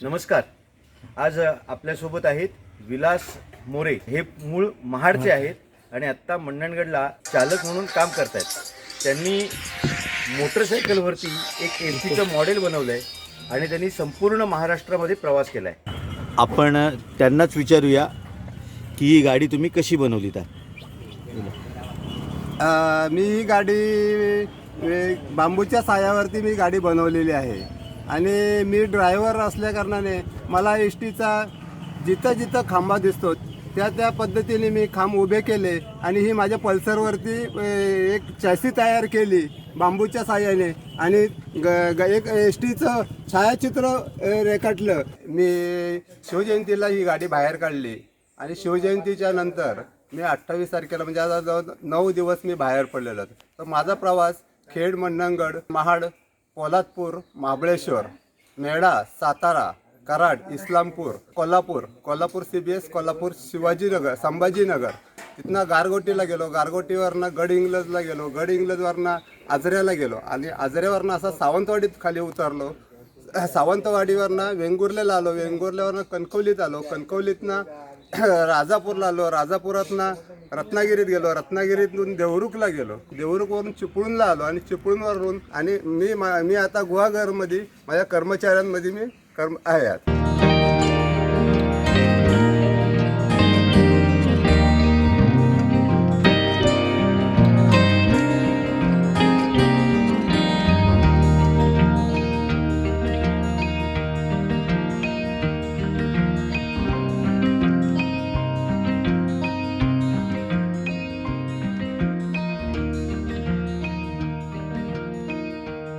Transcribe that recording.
नमस्कार. आज आपल्यासोबत आहेत विलास मोरे. हे मूळ महाडचे आहेत आणि आत्ता मंडणगडला चालक म्हणून काम करतायत. त्यांनी मोटरसायकलवरती एक एल सीचं मॉडेल बनवलं आहे आणि त्यांनी संपूर्ण महाराष्ट्रामध्ये प्रवास केला आहे आपण त्यांनाच विचारूया की ही गाडी तुम्ही कशी बनवली तर अ, मी ही गाडी बांबूच्या सायावरती मी गाडी बनवलेली आहे. आणि मी ड्रायव्हर असल्या कारणाने मला एस टीचा जिथं जिथं खांबा दिसतो त्या त्या पद्धतीने मी खांब उभे केले आणि ही माझ्या पल्सरवरती एक चॅसी तयार केली बांबूच्या साह्याने आणि ग ग- एक एस टीचं छायाचित्र रेखाटलं. मी शिवजयंतीला ही गाडी बाहेर काढली आणि शिवजयंतीच्या नंतर मी अठ्ठावीस तारखेला म्हणजे आता जवळ नऊ दिवस मी बाहेर पडलेलो. तर माझा प्रवास Khed Mandangad Mahad Poladpur Mahabaleshwar Medha Satara Karad Islampur Kolhapur Kolhapur C B S Kolhapur Shivajinagar Sambhajinagar. तिथनं गारगोटीला गेलो. गारगोटीवरनं गड इंग्लजला गेलो. गड इंग्लजवरनं आजऱ्याला गेलो. आणि आजऱ्यावरनं असं सावंतवाडीत खाली उतरलो. सावंतवाडीवरनं वेंगुर्लेला आलो वेंगुर्ल्यावरनं कणकवलीत आलो. कणकवलीतनं राजापूरला आलो. राजापुरातनं रत्नागिरीत गेलो. रत्नागिरीतून देवरुखला गेलो. देवरुखवरून चिपळूणला आलो आणि चिपळूणवरून आणि मी मा- मी आता गुहागरमध्ये माझ्या कर्मचाऱ्यांमध्ये मी कर्म आहे आता